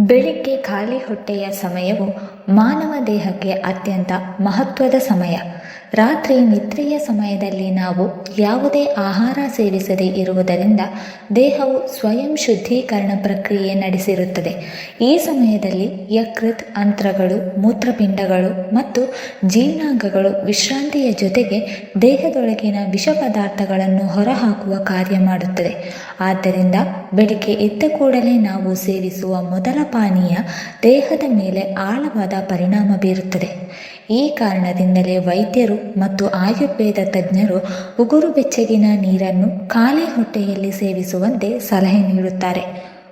ಬೆಳಿಗ್ಗೆ ಖಾಲಿ ಹೊಟ್ಟೆಯ ಸಮಯವು ಮಾನವ ದೇಹಕ್ಕೆ ಅತ್ಯಂತ ಮಹತ್ವದ ಸಮಯ. ರಾತ್ರಿ ನಿದ್ರೆಯ ಸಮಯದಲ್ಲಿ ನಾವು ಯಾವುದೇ ಆಹಾರ ಸೇವಿಸದೇ ಇರುವುದರಿಂದ ದೇಹವು ಸ್ವಯಂ ಶುದ್ಧೀಕರಣ ಪ್ರಕ್ರಿಯೆ ನಡೆಸಿರುತ್ತದೆ. ಈ ಸಮಯದಲ್ಲಿ ಯಕೃತ್ ಅಂತ್ರಗಳು, ಮೂತ್ರಪಿಂಡಗಳು ಮತ್ತು ಜೀರ್ಣಾಂಗಗಳು ವಿಶ್ರಾಂತಿಯ ಜೊತೆಗೆ ದೇಹದೊಳಗಿನ ವಿಷ ಪದಾರ್ಥಗಳನ್ನು ಹೊರಹಾಕುವ ಕಾರ್ಯ ಮಾಡುತ್ತದೆ. ಆದ್ದರಿಂದ ಬೆಳಿಗ್ಗೆ ಎದ್ದ ಕೂಡಲೇ ನಾವು ಸೇವಿಸುವ ಮೊದಲ ಪಾನೀಯ ದೇಹದ ಮೇಲೆ ಆಳವಾದ ಪರಿಣಾಮ ಬೀರುತ್ತದೆ. ಈ ಕಾರಣದಿಂದಲೇ ವೈದ್ಯರು ಮತ್ತು ಆಯುರ್ವೇದ ತಜ್ಞರು ಉಗುರು ಬೆಚ್ಚಗಿನ ನೀರನ್ನು ಖಾಲಿ ಹೊಟ್ಟೆಯಲ್ಲಿ ಸೇವಿಸುವಂತೆ ಸಲಹೆ ನೀಡುತ್ತಾರೆ.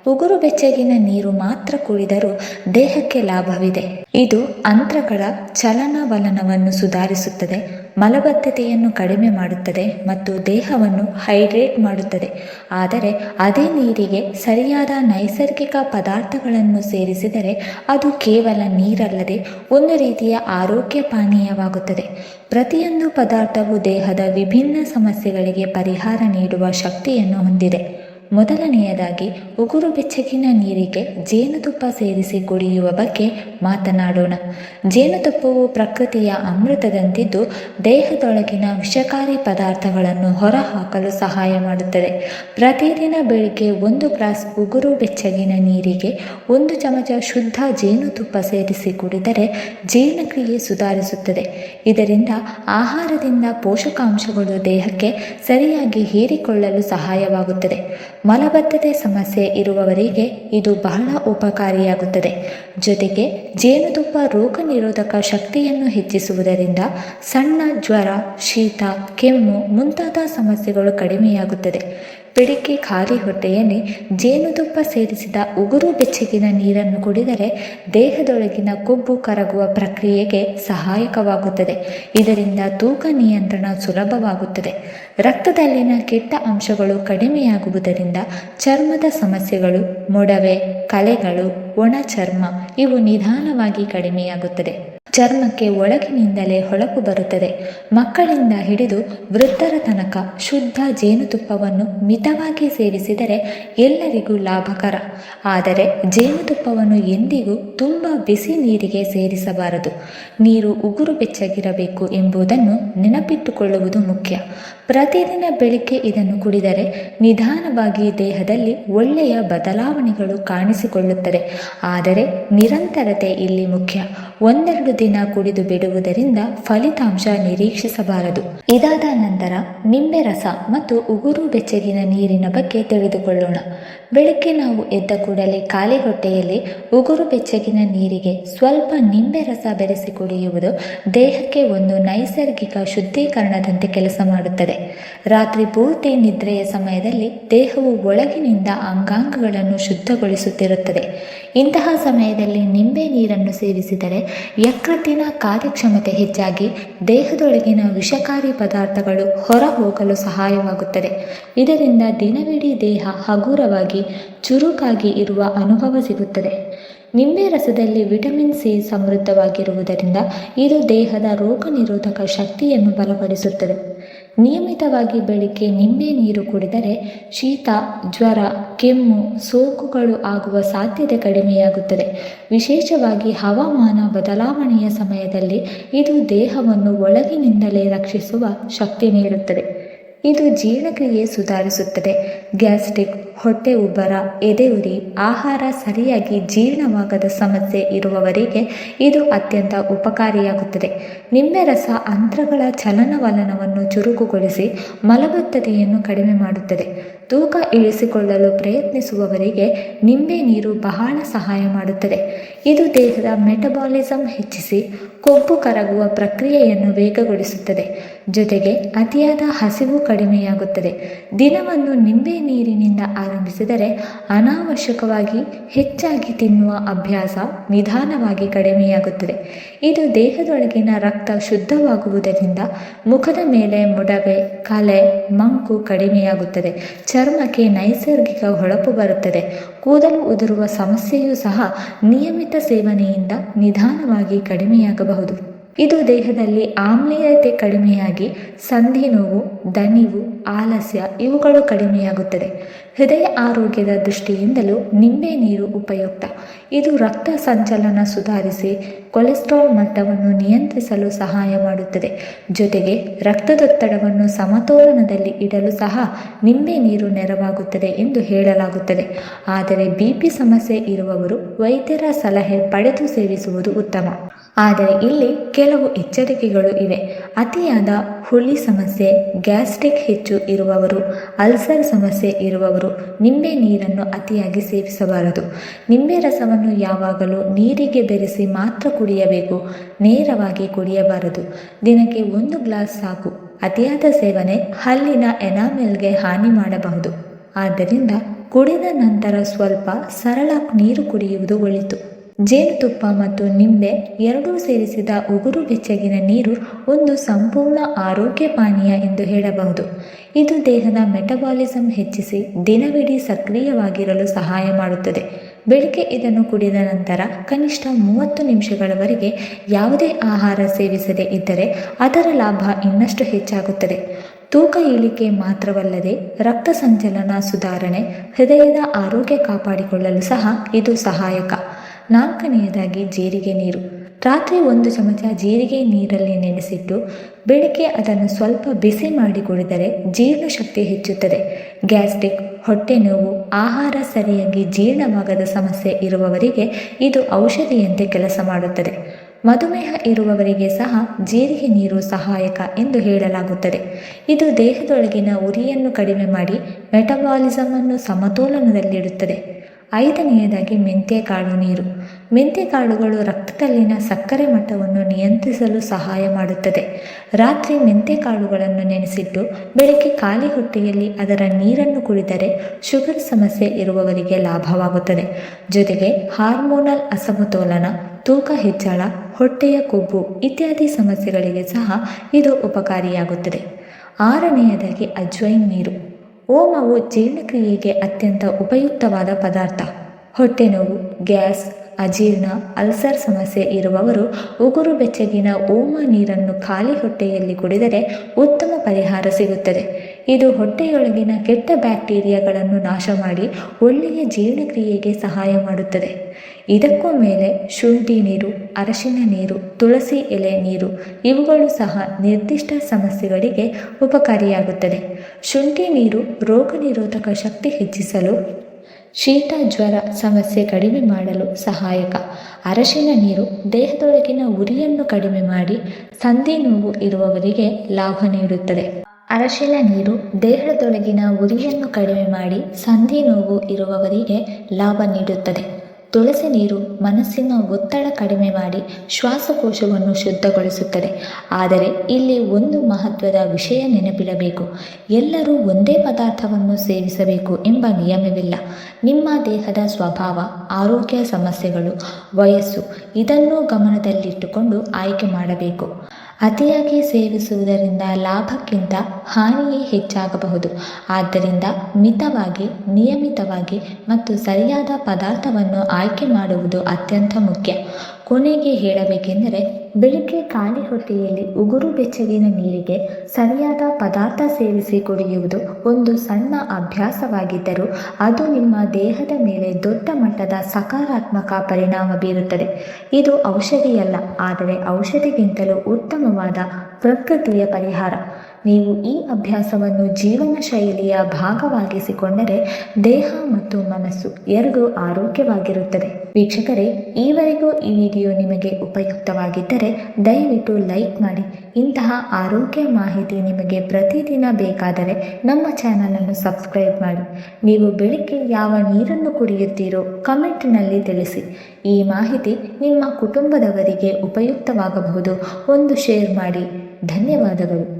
ಉಗುರು ಬೆಚ್ಚಗಿನ ನೀರು ಮಾತ್ರ ಕುಡಿದರೂ ದೇಹಕ್ಕೆ ಲಾಭವಿದೆ. ಇದು ಅಂತ್ರಗಳ ಚಲನವಲನವನ್ನು ಸುಧಾರಿಸುತ್ತದೆ ಮಲಬದ್ಧತೆಯನ್ನು ಕಡಿಮೆ ಮಾಡುತ್ತದೆ ಮತ್ತು ದೇಹವನ್ನು ಹೈಡ್ರೇಟ್ ಮಾಡುತ್ತದೆ. ಆದರೆ ಅದೇ ನೀರಿಗೆ ಸರಿಯಾದ ನೈಸರ್ಗಿಕ ಪದಾರ್ಥಗಳನ್ನು ಸೇರಿಸಿದರೆ ಅದು ಕೇವಲ ನೀರಲ್ಲದೆ ಒಂದು ರೀತಿಯ ಆರೋಗ್ಯ ಪಾನೀಯವಾಗುತ್ತದೆ. ಪ್ರತಿಯೊಂದು ಪದಾರ್ಥವು ದೇಹದ ವಿಭಿನ್ನ ಸಮಸ್ಯೆಗಳಿಗೆ ಪರಿಹಾರ ನೀಡುವ ಶಕ್ತಿಯನ್ನು ಹೊಂದಿದೆ. ಮೊದಲನೆಯದಾಗಿ ಉಗುರು ಬೆಚ್ಚಗಿನ ನೀರಿಗೆ ಜೇನುತುಪ್ಪ ಸೇರಿಸಿ ಕುಡಿಯುವ ಬಗ್ಗೆ ಮಾತನಾಡೋಣ. ಜೇನುತುಪ್ಪವು ಪ್ರಕೃತಿಯ ಅಮೃತದಂತಿದ್ದು ದೇಹದೊಳಗಿನ ವಿಷಕಾರಿ ಪದಾರ್ಥಗಳನ್ನು ಹೊರಹಾಕಲು ಸಹಾಯ ಮಾಡುತ್ತದೆ. ಪ್ರತಿದಿನ ಬೆಳಿಗ್ಗೆ ಒಂದು ಗ್ಲಾಸ್ ಉಗುರು ಬೆಚ್ಚಗಿನ ನೀರಿಗೆ ಒಂದು ಚಮಚ ಶುದ್ಧ ಜೇನುತುಪ್ಪ ಸೇರಿಸಿ ಕುಡಿದರೆ ಜೀರ್ಣಕ್ರಿಯೆ ಸುಧಾರಿಸುತ್ತದೆ. ಇದರಿಂದ ಆಹಾರದಿಂದ ಪೋಷಕಾಂಶಗಳು ದೇಹಕ್ಕೆ ಸರಿಯಾಗಿ ಹೀರಿಕೊಳ್ಳಲು ಸಹಾಯವಾಗುತ್ತದೆ. ಮಲಬದ್ಧತೆ ಸಮಸ್ಯೆ ಇರುವವರಿಗೆ ಇದು ಬಹಳ ಉಪಕಾರಿಯಾಗುತ್ತದೆ. ಜೊತೆಗೆ ಜೇನುತುಪ್ಪ ರೋಗ ನಿರೋಧಕ ಶಕ್ತಿಯನ್ನು ಹೆಚ್ಚಿಸುವುದರಿಂದ ಸಣ್ಣ ಜ್ವರ, ಶೀತ, ಕೆಮ್ಮು ಮುಂತಾದ ಸಮಸ್ಯೆಗಳು ಕಡಿಮೆಯಾಗುತ್ತದೆ. ಬೆಳಿಗ್ಗೆ ಖಾಲಿ ಹೊಟ್ಟೆಯಲ್ಲಿ ಜೇನುತುಪ್ಪ ಸೇರಿಸಿದ ಉಗುರು ಬೆಚ್ಚಗಿನ ನೀರನ್ನು ಕುಡಿದರೆ ದೇಹದೊಳಗಿನ ಕೊಬ್ಬು ಕರಗುವ ಪ್ರಕ್ರಿಯೆಗೆ ಸಹಾಯಕವಾಗುತ್ತದೆ. ಇದರಿಂದ ತೂಕ ನಿಯಂತ್ರಣ ಸುಲಭವಾಗುತ್ತದೆ. ರಕ್ತದಲ್ಲಿನ ಕೆಟ್ಟ ಅಂಶಗಳು ಕಡಿಮೆಯಾಗುವುದರಿಂದ ಚರ್ಮದ ಸಮಸ್ಯೆಗಳು, ಮೊಡವೆ, ಕಲೆಗಳು, ಒಣ ಚರ್ಮ ಇವು ನಿಧಾನವಾಗಿ ಕಡಿಮೆಯಾಗುತ್ತದೆ. ಚರ್ಮಕ್ಕೆ ಒಳಗಿನಿಂದಲೇ ಹೊಳಪು ಬರುತ್ತದೆ. ಮಕ್ಕಳಿಂದ ಹಿಡಿದು ವೃದ್ಧರ ತನಕ ಶುದ್ಧ ಜೇನುತುಪ್ಪವನ್ನು ಮಿತವಾಗಿ ಸೇವಿಸಿದರೆ ಎಲ್ಲರಿಗೂ ಲಾಭಕರ. ಆದರೆ ಜೇನುತುಪ್ಪವನ್ನು ಎಂದಿಗೂ ತುಂಬ ಬಿಸಿ ನೀರಿಗೆ ಸೇರಿಸಬಾರದು. ನೀರು ಉಗುರು ಬೆಚ್ಚಗಿರಬೇಕು ಎಂಬುದನ್ನು ನೆನಪಿಟ್ಟುಕೊಳ್ಳುವುದು ಮುಖ್ಯ. ಪ್ರತಿದಿನ ಬೆಳಿಗ್ಗೆ ಇದನ್ನು ಕುಡಿದರೆ ನಿಧಾನವಾಗಿ ದೇಹದಲ್ಲಿ ಒಳ್ಳೆಯ ಬದಲಾವಣೆಗಳು ಕಾಣಿಸಿಕೊಳ್ಳುತ್ತದೆ ಆದರೆ ನಿರಂತರತೆ ಇಲ್ಲಿ ಮುಖ್ಯ. ಒಂದೆರಡು ದಿನ ಕುಡಿದು ಬಿಡುವುದರಿಂದ ಫಲಿತಾಂಶ ನಿರೀಕ್ಷಿಸಬಾರದು. ಇದಾದ ನಂತರ ನಿಂಬೆ ರಸ ಮತ್ತು ಉಗುರು ಬೆಚ್ಚಗಿನ ನೀರಿನ ಬಗ್ಗೆ ತಿಳಿದುಕೊಳ್ಳೋಣ. ಬೆಳಗ್ಗೆ ನಾವು ಎದ್ದ ಕೂಡಲೇ ಖಾಲಿ ಹೊಟ್ಟೆಯಲ್ಲಿ ಉಗುರು ಬೆಚ್ಚಗಿನ ನೀರಿಗೆ ಸ್ವಲ್ಪ ನಿಂಬೆ ರಸ ಬೆರೆಸಿ ಕುಡಿಯುವುದು ದೇಹಕ್ಕೆ ಒಂದು ನೈಸರ್ಗಿಕ ಶುದ್ಧೀಕರಣದಂತೆ ಕೆಲಸ ಮಾಡುತ್ತದೆ. ರಾತ್ರಿ ಪೂರ್ತಿ ನಿದ್ರೆಯ ಸಮಯದಲ್ಲಿ ದೇಹವು ಒಳಗಿನಿಂದ ಅಂಗಾಂಗಗಳನ್ನು ಶುದ್ಧಗೊಳಿಸುತ್ತಿರುತ್ತದೆ. ಇಂತಹ ಸಮಯದಲ್ಲಿ ನಿಂಬೆ ನೀರನ್ನು ಸೇವಿಸಿದರೆ ಯಕೃತ್ತಿನ ಕಾರ್ಯಕ್ಷಮತೆ ಹೆಚ್ಚಾಗಿ ದೇಹದೊಳಗಿನ ವಿಷಕಾರಿ ಪದಾರ್ಥಗಳು ಹೊರ ಹೋಗಲು ಸಹಾಯವಾಗುತ್ತದೆ. ಇದರಿಂದ ದಿನವಿಡೀ ದೇಹ ಹಗುರವಾಗಿ, ಚುರುಕಾಗಿ ಇರುವ ಅನುಭವ ಸಿಗುತ್ತದೆ. ನಿಂಬೆ ರಸದಲ್ಲಿ ವಿಟಮಿನ್ ಸಿ ಸಮೃದ್ಧವಾಗಿರುವುದರಿಂದ ಇದು ದೇಹದ ರೋಗ ನಿರೋಧಕ ಶಕ್ತಿಯನ್ನು ಬಲಪಡಿಸುತ್ತದೆ. ನಿಯಮಿತವಾಗಿ ಬೆಳಿಗ್ಗೆ ನಿಂಬೆ ನೀರು ಕುಡಿದರೆ ಶೀತ, ಜ್ವರ, ಕೆಮ್ಮು, ಸೋಂಕುಗಳು ಆಗುವ ಸಾಧ್ಯತೆ ಕಡಿಮೆಯಾಗುತ್ತದೆ. ವಿಶೇಷವಾಗಿ ಹವಾಮಾನ ಬದಲಾವಣೆಯ ಸಮಯದಲ್ಲಿ ಇದು ದೇಹವನ್ನು ಒಳಗಿನಿಂದಲೇ ರಕ್ಷಿಸುವ ಶಕ್ತಿ ನೀಡುತ್ತದೆ. ಇದು ಜೀರ್ಣಕ್ರಿಯೆ ಸುಧಾರಿಸುತ್ತದೆ. ಗ್ಯಾಸ್ಟ್ರಿಕ್, ಹೊಟ್ಟೆ ಉಬ್ಬರ ಎದೆಯುರಿ ಆಹಾರ ಸರಿಯಾಗಿ ಜೀರ್ಣವಾಗದ ಸಮಸ್ಯೆ ಇರುವವರಿಗೆ ಇದು ಅತ್ಯಂತ ಉಪಕಾರಿಯಾಗುತ್ತದೆ. ನಿಂಬೆ ರಸ ಅಂತ್ರಗಳ ಚಲನವಲನವನ್ನು ಚುರುಕುಗೊಳಿಸಿ ಮಲಬದ್ಧತೆಯನ್ನು ಕಡಿಮೆ ಮಾಡುತ್ತದೆ. ತೂಕ ಇಳಿಸಿಕೊಳ್ಳಲು ಪ್ರಯತ್ನಿಸುವವರಿಗೆ ನಿಂಬೆ ನೀರು ಬಹಳ ಸಹಾಯ ಮಾಡುತ್ತದೆ. ಇದು ದೇಹದ ಮೆಟಬಾಲಿಸಂ ಹೆಚ್ಚಿಸಿ ಕೊಬ್ಬು ಕರಗುವ ಪ್ರಕ್ರಿಯೆಯನ್ನು ವೇಗಗೊಳಿಸುತ್ತದೆ. ಜೊತೆಗೆ ಅತಿಯಾದ ಹಸಿವು ಕಡಿಮೆಯಾಗುತ್ತದೆ. ದಿನವನ್ನು ನಿಂಬೆ ನೀರಿನಿಂದ ಆರಂಭಿಸಿದರೆ ಅನಾವಶ್ಯಕವಾಗಿ ಹೆಚ್ಚಾಗಿ ತಿನ್ನುವ ಅಭ್ಯಾಸ ನಿಧಾನವಾಗಿ ಕಡಿಮೆಯಾಗುತ್ತದೆ. ಇದು ದೇಹದೊಳಗಿನ ರಕ್ತ ಶುದ್ಧವಾಗುವುದರಿಂದ ಮುಖದ ಮೇಲೆ ಮೊಡವೆ, ಕಲೆ, ಮಂಕು ಕಡಿಮೆಯಾಗುತ್ತದೆ. ಚರ್ಮಕ್ಕೆ ನೈಸರ್ಗಿಕ ಹೊಳಪು ಬರುತ್ತದೆ. ಕೂದಲು ಉದುರುವ ಸಮಸ್ಯೆಯೂ ಸಹ ನಿಯಮಿತ ಸೇವನೆಯಿಂದ ನಿಧಾನವಾಗಿ ಕಡಿಮೆಯಾಗಬಹುದು. ಇದು ದೇಹದಲ್ಲಿ ಆಮ್ಲೀಯತೆ ಕಡಿಮೆಯಾಗಿ, ಸಂಧಿ ನೋವು, ದಣಿವು, ಆಲಸ್ಯ ಇವುಗಳು ಕಡಿಮೆಯಾಗುತ್ತದೆ. ಹೃದಯ ಆರೋಗ್ಯದ ದೃಷ್ಟಿಯಿಂದಲೂ ನಿಂಬೆ ನೀರು ಉಪಯುಕ್ತ. ಇದು ರಕ್ತ ಸಂಚಲನ ಸುಧಾರಿಸಿ, ಕೊಲೆಸ್ಟ್ರಾಲ್ ಮಟ್ಟವನ್ನು ನಿಯಂತ್ರಿಸಲು ಸಹಾಯ ಮಾಡುತ್ತದೆ. ಜೊತೆಗೆ ರಕ್ತದೊತ್ತಡವನ್ನು ಸಮತೋಲನದಲ್ಲಿ ಇಡಲು ಸಹ ನಿಂಬೆ ನೀರು ನೆರವಾಗುತ್ತದೆ ಎಂದು ಹೇಳಲಾಗುತ್ತದೆ. ಆದರೆ ಬಿಪಿ ಸಮಸ್ಯೆ ಇರುವವರು ವೈದ್ಯರ ಸಲಹೆ ಪಡೆದು ಸೇವಿಸುವುದು ಉತ್ತಮ. ಆದರೆ ಇಲ್ಲಿ ಕೆಲವು ಎಚ್ಚರಿಕೆಗಳು ಇವೆ. ಅತಿಯಾದ ಹುಳಿ ಸಮಸ್ಯೆ, ಗ್ಯಾಸ್ಟ್ರಿಕ್ ಹೆಚ್ಚು ಇರುವವರು, ಅಲ್ಸರ್ ಸಮಸ್ಯೆ ಇರುವವರು ನಿಂಬೆ ನೀರನ್ನು ಅತಿಯಾಗಿ ಸೇವಿಸಬಾರದು. ನಿಂಬೆ ರಸವನ್ನು ಯಾವಾಗಲೂ ನೀರಿಗೆ ಬೆರೆಸಿ ಮಾತ್ರ ಕುಡಿಯಬೇಕು, ನೇರವಾಗಿ ಕುಡಿಯಬಾರದು. ದಿನಕ್ಕೆ ಒಂದು ಗ್ಲಾಸ್ ಸಾಕು. ಅತಿಯಾದ ಸೇವನೆ ಹಲ್ಲಿನ ಎನಾಮೆಲ್ಗೆ ಹಾನಿ ಮಾಡಬಹುದು ಆದ್ದರಿಂದ ಕುಡಿದ ನಂತರ ಸ್ವಲ್ಪ ಸರಳ ನೀರು ಕುಡಿಯುವುದು ಒಳಿತು. ಜೇನುತುಪ್ಪ ಮತ್ತು ನಿಂಬೆ ಎರಡೂ ಸೇರಿಸಿದ ಉಗುರು ಬೆಚ್ಚಗಿನ ನೀರು ಒಂದು ಸಂಪೂರ್ಣ ಆರೋಗ್ಯ ಪಾನೀಯ ಎಂದು ಹೇಳಬಹುದು. ಇದು ದೇಹದ ಮೆಟಬಾಲಿಸಮ್ ಹೆಚ್ಚಿಸಿ ದಿನವಿಡೀ ಸಕ್ರಿಯವಾಗಿರಲು ಸಹಾಯ ಮಾಡುತ್ತದೆ. ಬೆಳಿಗ್ಗೆ ಇದನ್ನು ಕುಡಿದ ನಂತರ ಕನಿಷ್ಠ ಮೂವತ್ತು ನಿಮಿಷಗಳವರೆಗೆ ಯಾವುದೇ ಆಹಾರ ಸೇವಿಸದೇ ಇದ್ದರೆ ಅದರ ಲಾಭ ಇನ್ನಷ್ಟು ಹೆಚ್ಚಾಗುತ್ತದೆ. ತೂಕ ಇಳಿಕೆ ಮಾತ್ರವಲ್ಲದೆ ರಕ್ತ ಸಂಚಲನ ಸುಧಾರಣೆ, ಹೃದಯದ ಆರೋಗ್ಯ ಕಾಪಾಡಿಕೊಳ್ಳಲು ಸಹ ಇದು ಸಹಾಯಕ. ನಾಲ್ಕನೆಯದಾಗಿ ಜೀರಿಗೆ ನೀರು. ರಾತ್ರಿ ಒಂದು ಚಮಚ ಜೀರಿಗೆ ನೀರಲ್ಲಿ ನೆನೆಸಿಟ್ಟು ಬೆಳಗ್ಗೆ ಅದನ್ನು ಸ್ವಲ್ಪ ಬಿಸಿ ಮಾಡಿ ಕುಡಿದರೆ ಜೀರ್ಣಶಕ್ತಿ ಹೆಚ್ಚುತ್ತದೆ. ಗ್ಯಾಸ್ಟ್ರಿಕ್, ಹೊಟ್ಟೆ ನೋವು, ಆಹಾರ ಸರಿಯಾಗಿ ಜೀರ್ಣವಾಗದ ಸಮಸ್ಯೆ ಇರುವವರಿಗೆ ಇದು ಔಷಧಿಯಂತೆ ಕೆಲಸ ಮಾಡುತ್ತದೆ. ಮಧುಮೇಹ ಇರುವವರಿಗೆ ಸಹ ಜೀರಿಗೆ ನೀರು ಸಹಾಯಕ ಎಂದು ಹೇಳಲಾಗುತ್ತದೆ. ಇದು ದೇಹದೊಳಗಿನ ಉರಿಯನ್ನು ಕಡಿಮೆ ಮಾಡಿ ಮೆಟಬಾಲಿಸಮನ್ನು ಸಮತೋಲನದಲ್ಲಿಡುತ್ತದೆ. ಐದನೆಯದಾಗಿ ಮೆಂತ್ಯಕಾಳು ನೀರು. ಮೆಂತ್ಯಕಾಳುಗಳು ರಕ್ತದಲ್ಲಿನ ಸಕ್ಕರೆ ಮಟ್ಟವನ್ನು ನಿಯಂತ್ರಿಸಲು ಸಹಾಯ ಮಾಡುತ್ತದೆ. ರಾತ್ರಿ ಮೆಂತ್ಯಕಾಳುಗಳನ್ನು ನೆನೆಸಿಟ್ಟು ಬೆಳಗ್ಗೆ ಖಾಲಿ ಹೊಟ್ಟೆಯಲ್ಲಿ ಅದರ ನೀರನ್ನು ಕುಡಿದರೆ ಶುಗರ್ ಸಮಸ್ಯೆ ಇರುವವರಿಗೆ ಲಾಭವಾಗುತ್ತದೆ. ಜೊತೆಗೆ ಹಾರ್ಮೋನಲ್ ಅಸಮತೋಲನ, ತೂಕ ಹೆಚ್ಚಳ, ಹೊಟ್ಟೆಯ ಕೊಬ್ಬು ಇತ್ಯಾದಿ ಸಮಸ್ಯೆಗಳಿಗೆ ಸಹ ಇದು ಉಪಕಾರಿಯಾಗುತ್ತದೆ. ಆರನೆಯದಾಗಿ ಅಜ್ವೈನ್ ನೀರು. ಓಮವು ಜೀರ್ಣಕ್ರಿಯೆಗೆ ಅತ್ಯಂತ ಉಪಯುಕ್ತವಾದ ಪದಾರ್ಥ. ಹೊಟ್ಟೆ ನೋವು ಗ್ಯಾಸ್ ಅಜೀರ್ಣ, ಅಲ್ಸರ್ ಸಮಸ್ಯೆ ಇರುವವರು ಉಗುರು ಬೆಚ್ಚಗಿನ ಓಮ ನೀರನ್ನು ಖಾಲಿ ಹೊಟ್ಟೆಯಲ್ಲಿ ಕುಡಿದರೆ ಉತ್ತಮ ಪರಿಹಾರ ಸಿಗುತ್ತದೆ. ಇದು ಹೊಟ್ಟೆಯೊಳಗಿನ ಕೆಟ್ಟ ಬ್ಯಾಕ್ಟೀರಿಯಾಗಳನ್ನು ನಾಶ ಮಾಡಿ ಒಳ್ಳೆಯ ಜೀರ್ಣಕ್ರಿಯೆಗೆ ಸಹಾಯ ಮಾಡುತ್ತದೆ. ಇದಕ್ಕೂ ಮೇಲೆ ಶುಂಠಿ ನೀರು, ಅರಶಿನ ನೀರು, ತುಳಸಿ ಎಲೆ ನೀರು ಇವುಗಳು ಸಹ ನಿರ್ದಿಷ್ಟ ಸಮಸ್ಯೆಗಳಿಗೆ ಉಪಕಾರಿಯಾಗುತ್ತದೆ. ಶುಂಠಿ ನೀರು ರೋಗ ನಿರೋಧಕ ಶಕ್ತಿ ಹೆಚ್ಚಿಸಲು ಶೀತ, ಜ್ವರ ಸಮಸ್ಯೆ ಕಡಿಮೆ ಮಾಡಲು ಸಹಾಯಕ. ಅರಶಿನ ನೀರು ದೇಹದೊಳಗಿನ ಉರಿಯನ್ನು ಕಡಿಮೆ ಮಾಡಿ ಸಂಧಿ ನೋವು ಇರುವವರಿಗೆ ಲಾಭ ನೀಡುತ್ತದೆ. ಅರಶಿನ ನೀರು ದೇಹದೊಳಗಿನ ಉರಿಯನ್ನು ಕಡಿಮೆ ಮಾಡಿ ಸಂಧಿ ನೋವು ಇರುವವರಿಗೆ ಲಾಭ ನೀಡುತ್ತದೆ. ತುಳಸಿ ನೀರು ಮನಸ್ಸಿನ ಒತ್ತಡ ಕಡಿಮೆ ಮಾಡಿ ಶ್ವಾಸಕೋಶವನ್ನು ಶುದ್ಧಗೊಳಿಸುತ್ತದೆ. ಆದರೆ ಇಲ್ಲಿ ಒಂದು ಮಹತ್ವದ ವಿಷಯ ನೆನಪಿಡಬೇಕು. ಎಲ್ಲರೂ ಒಂದೇ ಪದಾರ್ಥವನ್ನು ಸೇವಿಸಬೇಕು ಎಂಬ ನಿಯಮವಿಲ್ಲ. ನಿಮ್ಮ ದೇಹದ ಸ್ವಭಾವ, ಆರೋಗ್ಯ ಸಮಸ್ಯೆಗಳು, ವಯಸ್ಸು ಇದನ್ನು ಗಮನದಲ್ಲಿಟ್ಟುಕೊಂಡು ಆಯ್ಕೆ ಮಾಡಬೇಕು. ಅತಿಯಾಗಿ ಸೇವಿಸುವುದರಿಂದ ಲಾಭಕ್ಕಿಂತ ಹಾನಿಯೇ ಹೆಚ್ಚಾಗಬಹುದು. ಆದ್ದರಿಂದ ಮಿತವಾಗಿ, ನಿಯಮಿತವಾಗಿ ಮತ್ತು ಸರಿಯಾದ ಪದಾರ್ಥವನ್ನು ಆಯ್ಕೆ ಮಾಡುವುದು ಅತ್ಯಂತ ಮುಖ್ಯ. ಕೊನೆಗೆ ಹೇಳಬೇಕೆಂದರೆ, ಬೆಳಿಗ್ಗೆ ಖಾಲಿ ಹೊಟ್ಟೆಯಲ್ಲಿ ಉಗುರು ಬೆಚ್ಚಗಿನ ನೀರಿಗೆ ಸರಿಯಾದ ಪದಾರ್ಥ ಸೇವಿಸಿ ಕುಡಿಯುವುದು ಒಂದು ಸಣ್ಣ ಅಭ್ಯಾಸವಾಗಿದ್ದರೂ ಅದು ನಿಮ್ಮ ದೇಹದ ಮೇಲೆ ದೊಡ್ಡ ಮಟ್ಟದ ಸಕಾರಾತ್ಮಕ ಪರಿಣಾಮ ಬೀರುತ್ತದೆ. ಇದು ಔಷಧಿಯಲ್ಲ, ಆದರೆ ಔಷಧಿಗಿಂತಲೂ ಉತ್ತಮವಾದ ಪ್ರಕೃತಿಯ ಪರಿಹಾರ. ನೀವು ಈ ಅಭ್ಯಾಸವನ್ನು ಜೀವನ ಶೈಲಿಯ ಭಾಗವಾಗಿಸಿಕೊಂಡರೆ ದೇಹ ಮತ್ತು ಮನಸ್ಸು ಎರಡೂ ಆರೋಗ್ಯವಾಗಿರುತ್ತದೆ. ವೀಕ್ಷಕರೇ, ಈವರೆಗೂ ಈ ವಿಡಿಯೋ ನಿಮಗೆ ಉಪಯುಕ್ತವಾಗಿದ್ದರೆ ದಯವಿಟ್ಟು ಲೈಕ್ ಮಾಡಿ. ಇಂತಹ ಆರೋಗ್ಯ ಮಾಹಿತಿ ನಿಮಗೆ ಪ್ರತಿದಿನ ಬೇಕಾದರೆ ನಮ್ಮ ಚಾನಲನ್ನು ಸಬ್ಸ್ಕ್ರೈಬ್ ಮಾಡಿ. ನೀವು ಬೆಳಿಗ್ಗೆ ಯಾವ ನೀರನ್ನು ಕುಡಿಯುತ್ತೀರೋ ಕಮೆಂಟ್ನಲ್ಲಿ ತಿಳಿಸಿ. ಈ ಮಾಹಿತಿ ನಿಮ್ಮ ಕುಟುಂಬದವರಿಗೆ ಉಪಯುಕ್ತವಾಗಬಹುದು. ಒಂದು ಶೇರ್ ಮಾಡಿ. ಧನ್ಯವಾದಗಳು.